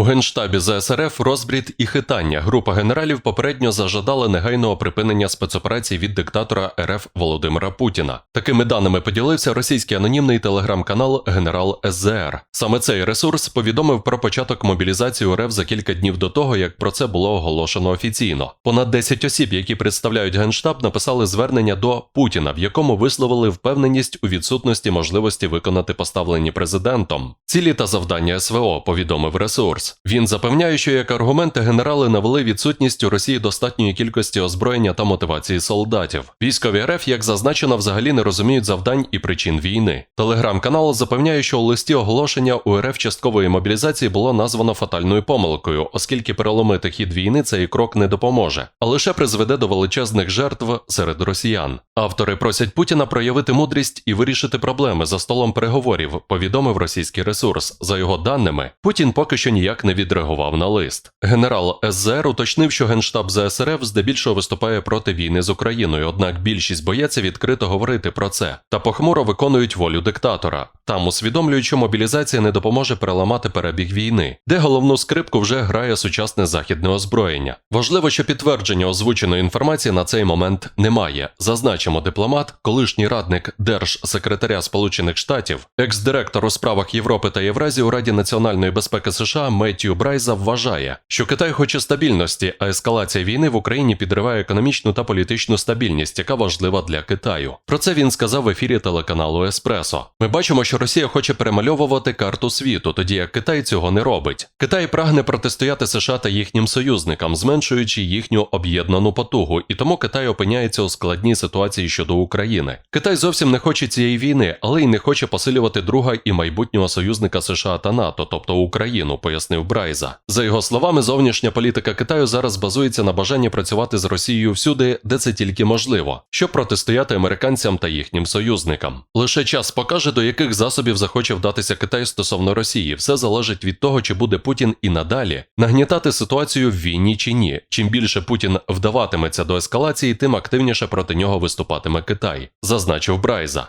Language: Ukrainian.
У генштабі ЗСРФ розбрід і хитання. Група генералів попередньо зажадала негайного припинення спецоперацій від диктатора РФ Володимира Путіна. Такими даними поділився російський анонімний телеграм-канал Генерал СЗР. Саме цей ресурс повідомив про початок мобілізації РФ за кілька днів до того, як про це було оголошено офіційно. Понад 10 осіб, які представляють генштаб, написали звернення до Путіна, в якому висловили впевненість у відсутності можливості виконати поставлені президентом цілі та завдання СВО. Повідомив ресурс. Він запевняє, що як аргументи генерали навели відсутність у Росії достатньої кількості озброєння та мотивації солдатів. Військові РФ, як зазначено, взагалі не розуміють завдань і причин війни. Телеграм-канал запевняє, що у листі оголошення у РФ часткової мобілізації було названо фатальною помилкою, оскільки переломити хід війни цей крок не допоможе, а лише призведе до величезних жертв серед росіян. Автори просять Путіна проявити мудрість і вирішити проблеми за столом переговорів, повідомив російський ресурс. За його даними, Путін поки що ніяк не відреагував на лист. Генерал СЗР уточнив, що генштаб ЗСРФ здебільшого виступає проти війни з Україною, однак більшість боїться відкрито говорити про це та похмуро виконують волю диктатора. Там усвідомлюють, що мобілізація не допоможе переламати перебіг війни, де головну скрипку вже грає сучасне західне озброєння. Важливо, що підтвердження озвученої інформації на цей момент немає. Зазначимо, дипломат, колишній радник держсекретаря Сполучених Штатів, екс-директор у справах Європи та Євразії у Раді національної безпеки США Меттью Брайза вважає, що Китай хоче стабільності, а ескалація війни в Україні підриває економічну та політичну стабільність, яка важлива для Китаю. Про це він сказав в ефірі телеканалу Еспресо. Ми бачимо, що Росія хоче перемальовувати карту світу, тоді як Китай цього не робить. Китай прагне протистояти США та їхнім союзникам, зменшуючи їхню об'єднану потугу, і тому Китай опиняється у складній ситуації щодо України. Китай зовсім не хоче цієї війни, але й не хоче посилювати друга і майбутнього союзника США та НАТО, тобто Україну, пояснив Брайза. За його словами, зовнішня політика Китаю зараз базується на бажанні працювати з Росією всюди, де це тільки можливо, щоб протистояти американцям та їхнім союзникам. Лише час покаже, до яких засобів захоче вдатися Китай стосовно Росії. Все залежить від того, чи буде Путін і надалі нагнітати ситуацію в війні чи ні. Чим більше Путін вдаватиметься до ескалації, тим активніше проти нього виступатиме Китай, зазначив Брайза.